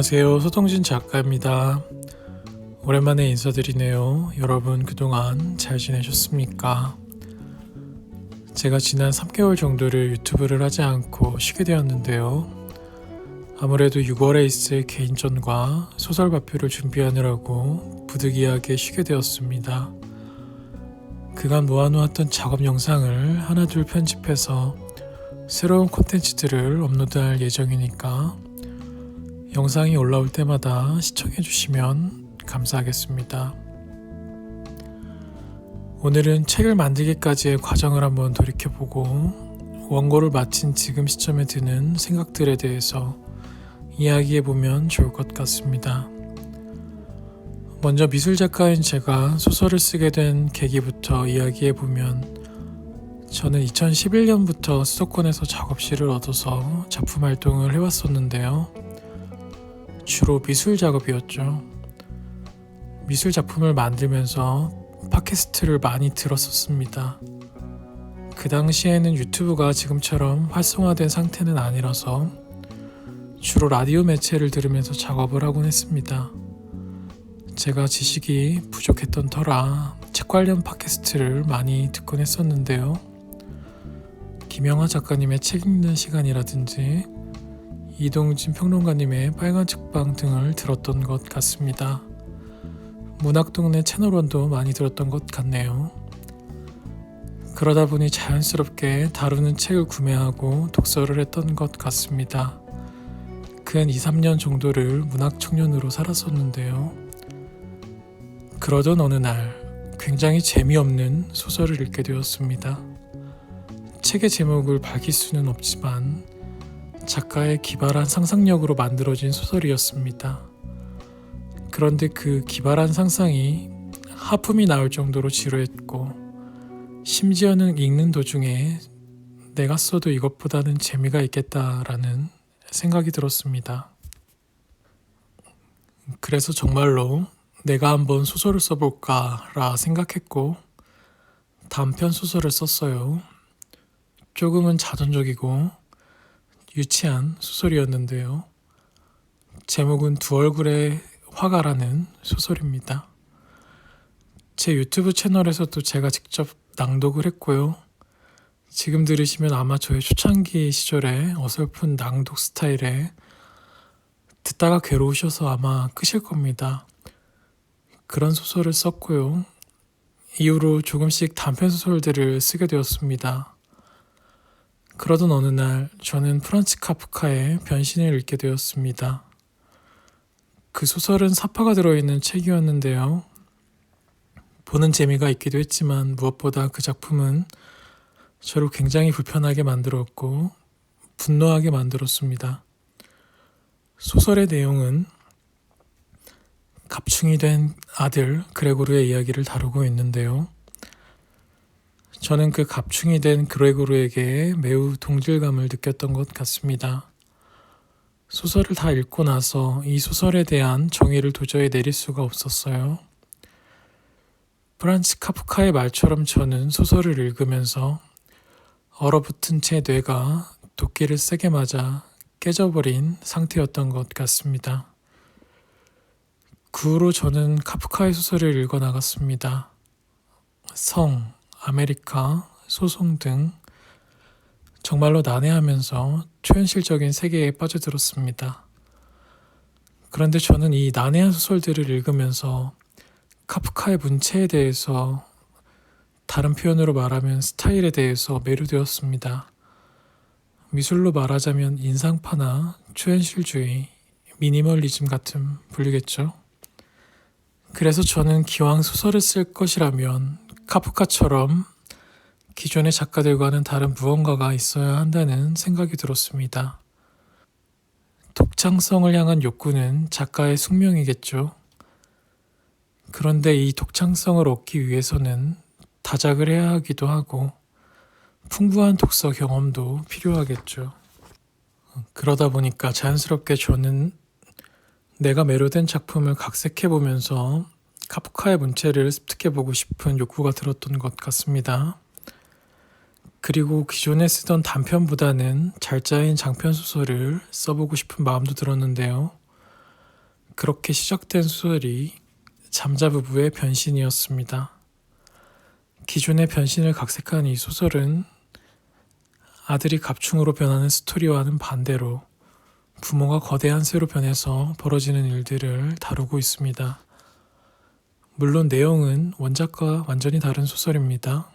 안녕하세요. 소동진 작가입니다. 오랜만에 인사드리네요. 여러분 그동안 잘 지내셨습니까? 제가 지난 3개월 정도를 유튜브를 하지 않고 쉬게 되었는데요. 아무래도 6월에 있을 개인전과 소설 발표를 준비하느라고 부득이하게 쉬게 되었습니다. 그간 모아놓았던 작업 영상을 하나둘 편집해서 새로운 콘텐츠들을 업로드할 예정이니까 영상이 올라올 때마다 시청해 주시면 감사하겠습니다. 오늘은 책을 만들기까지의 과정을 한번 돌이켜보고 원고를 마친 지금 시점에 드는 생각들에 대해서 이야기해 보면 좋을 것 같습니다. 먼저 미술 작가인 제가 소설을 쓰게 된 계기부터 이야기해 보면 저는 2011년부터 수도권에서 작업실을 얻어서 작품 활동을 해왔었는데요. 주로 미술 작업이었죠. 미술 작품을 만들면서 팟캐스트를 많이 들었었습니다. 그 당시에는 유튜브가 지금처럼 활성화된 상태는 아니라서 주로 라디오 매체를 들으면서 작업을 하곤 했습니다. 제가 지식이 부족했던 터라 책 관련 팟캐스트를 많이 듣곤 했었는데요. 김영하 작가님의 책 읽는 시간이라든지 이동진 평론가님의 빨간 책방 등을 들었던 것 같습니다. 문학동네 채널원도 많이 들었던 것 같네요. 그러다 보니 자연스럽게 다루는 책을 구매하고 독서를 했던 것 같습니다. 근 2, 3년 정도를 문학 청년으로 살았었는데요. 그러던 어느 날 굉장히 재미없는 소설을 읽게 되었습니다. 책의 제목을 밝힐 수는 없지만 작가의 기발한 상상력으로 만들어진 소설이었습니다. 그런데 그 기발한 상상이 하품이 나올 정도로 지루했고, 심지어는 읽는 도중에 내가 써도 이것보다는 재미가 있겠다라는 생각이 들었습니다. 그래서 정말로 내가 한번 소설을 써볼까라 생각했고, 단편 소설을 썼어요. 조금은 자전적이고 유치한 소설이었는데요. 제목은 두 얼굴의 화가라는 소설입니다. 제 유튜브 채널에서도 제가 직접 낭독을 했고요. 지금 들으시면 아마 저의 초창기 시절에 어설픈 낭독 스타일에 듣다가 괴로우셔서 아마 끄실 겁니다. 그런 소설을 썼고요. 이후로 조금씩 단편 소설들을 쓰게 되었습니다. 그러던 어느 날 저는 프란츠 카프카의 변신을 읽게 되었습니다. 그 소설은 사파가 들어있는 책이었는데요. 보는 재미가 있기도 했지만 무엇보다 그 작품은 저를 굉장히 불편하게 만들었고 분노하게 만들었습니다. 소설의 내용은 갑충이 된 아들 그레고르의 이야기를 다루고 있는데요. 저는 그 갑충이 된 그레고르에게 매우 동질감을 느꼈던 것 같습니다. 소설을 다 읽고 나서 이 소설에 대한 정의를 도저히 내릴 수가 없었어요. 프란츠 카프카의 말처럼 저는 소설을 읽으면서 얼어붙은 제 뇌가 도끼를 세게 맞아 깨져버린 상태였던 것 같습니다. 그 후로 저는 카프카의 소설을 읽어 나갔습니다. 성, 아메리카, 소송 등 정말로 난해하면서 초현실적인 세계에 빠져들었습니다. 그런데 저는 이 난해한 소설들을 읽으면서 카프카의 문체에 대해서 다른 표현으로 말하면 스타일에 대해서 매료되었습니다. 미술로 말하자면 인상파나 초현실주의, 미니멀리즘 같은 분류겠죠. 그래서 저는 기왕 소설을 쓸 것이라면 카프카처럼 기존의 작가들과는 다른 무언가가 있어야 한다는 생각이 들었습니다. 독창성을 향한 욕구는 작가의 숙명이겠죠. 그런데 이 독창성을 얻기 위해서는 다작을 해야 하기도 하고 풍부한 독서 경험도 필요하겠죠. 그러다 보니까 자연스럽게 저는 내가 매료된 작품을 각색해 보면서 카프카의 문체를 습득해 보고 싶은 욕구가 들었던 것 같습니다. 그리고 기존에 쓰던 단편보다는 잘 짜인 장편 소설을 써보고 싶은 마음도 들었는데요. 그렇게 시작된 소설이 잠자부부의 변신이었습니다. 기존의 변신을 각색한 이 소설은 아들이 갑충으로 변하는 스토리와는 반대로 부모가 거대한 새로 변해서 벌어지는 일들을 다루고 있습니다. 물론 내용은 원작과 완전히 다른 소설입니다.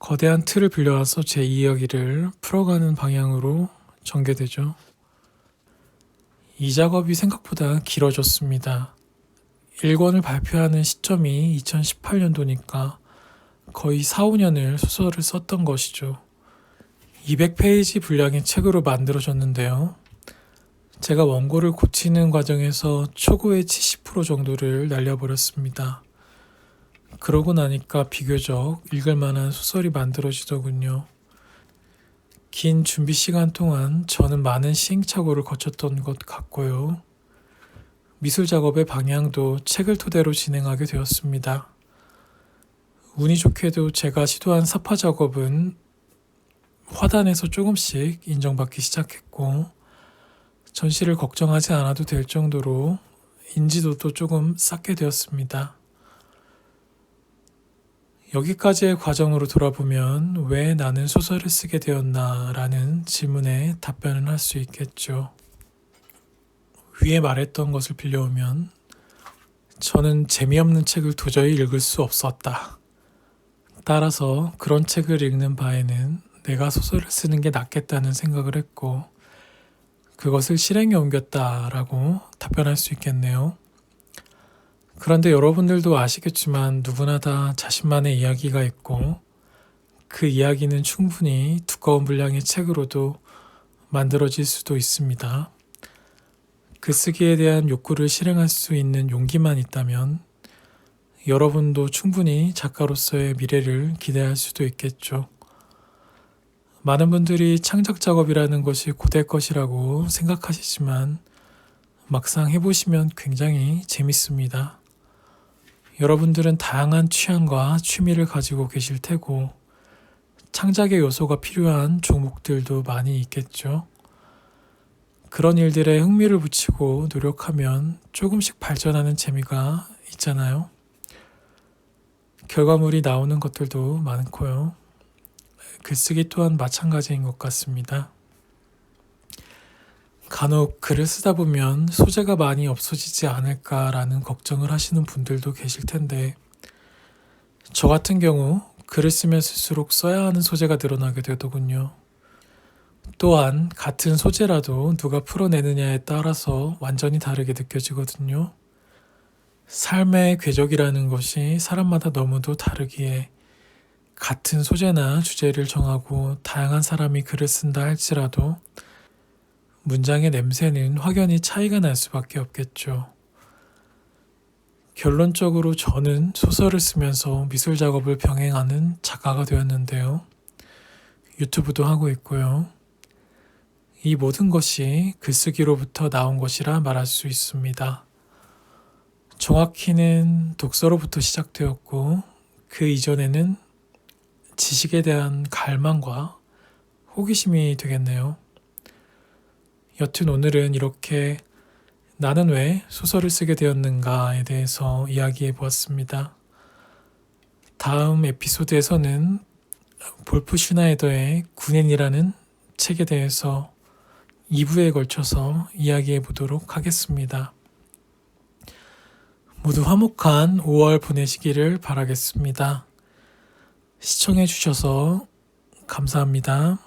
거대한 틀을 빌려와서 제 이야기를 풀어가는 방향으로 전개되죠. 이 작업이 생각보다 길어졌습니다. 1권을 발표하는 시점이 2018년도니까 거의 4, 5년을 소설을 썼던 것이죠. 200페이지 분량의 책으로 만들어졌는데요. 제가 원고를 고치는 과정에서 초고의 70% 정도를 날려버렸습니다. 그러고 나니까 비교적 읽을 만한 소설이 만들어지더군요. 긴 준비 시간 동안 저는 많은 시행착오를 거쳤던 것 같고요. 미술 작업의 방향도 책을 토대로 진행하게 되었습니다. 운이 좋게도 제가 시도한 사파 작업은 화단에서 조금씩 인정받기 시작했고, 전시를 걱정하지 않아도 될 정도로 인지도도 조금 쌓게 되었습니다. 여기까지의 과정으로 돌아보면 왜 나는 소설을 쓰게 되었나 라는 질문에 답변을 할 수 있겠죠. 위에 말했던 것을 빌려오면 저는 재미없는 책을 도저히 읽을 수 없었다. 따라서 그런 책을 읽는 바에는 내가 소설을 쓰는 게 낫겠다는 생각을 했고 그것을 실행에 옮겼다라고 답변할 수 있겠네요. 그런데 여러분들도 아시겠지만 누구나 다 자신만의 이야기가 있고 그 이야기는 충분히 두꺼운 분량의 책으로도 만들어질 수도 있습니다. 그 쓰기에 대한 욕구를 실행할 수 있는 용기만 있다면 여러분도 충분히 작가로서의 미래를 기대할 수도 있겠죠. 많은 분들이 창작 작업이라는 것이 고될 것이라고 생각하시지만 막상 해보시면 굉장히 재밌습니다. 여러분들은 다양한 취향과 취미를 가지고 계실 테고 창작의 요소가 필요한 종목들도 많이 있겠죠. 그런 일들에 흥미를 붙이고 노력하면 조금씩 발전하는 재미가 있잖아요. 결과물이 나오는 것들도 많고요. 글쓰기 또한 마찬가지인 것 같습니다. 간혹 글을 쓰다 보면 소재가 많이 없어지지 않을까라는 걱정을 하시는 분들도 계실 텐데, 저 같은 경우 글을 쓰면 쓸수록 써야 하는 소재가 늘어나게 되더군요. 또한 같은 소재라도 누가 풀어내느냐에 따라서 완전히 다르게 느껴지거든요. 삶의 궤적이라는 것이 사람마다 너무도 다르기에 같은 소재나 주제를 정하고 다양한 사람이 글을 쓴다 할지라도 문장의 냄새는 확연히 차이가 날 수밖에 없겠죠. 결론적으로 저는 소설을 쓰면서 미술 작업을 병행하는 작가가 되었는데요. 유튜브도 하고 있고요. 이 모든 것이 글쓰기로부터 나온 것이라 말할 수 있습니다. 정확히는 독서로부터 시작되었고, 그 이전에는 지식에 대한 갈망과 호기심이 되겠네요. 여튼 오늘은 이렇게 나는 왜 소설을 쓰게 되었는가에 대해서 이야기해 보았습니다. 다음 에피소드에서는 볼프 슈나이더의 군인이라는 책에 대해서 2부에 걸쳐서 이야기해 보도록 하겠습니다. 모두 화목한 5월 보내시기를 바라겠습니다. 시청해 주셔서 감사합니다.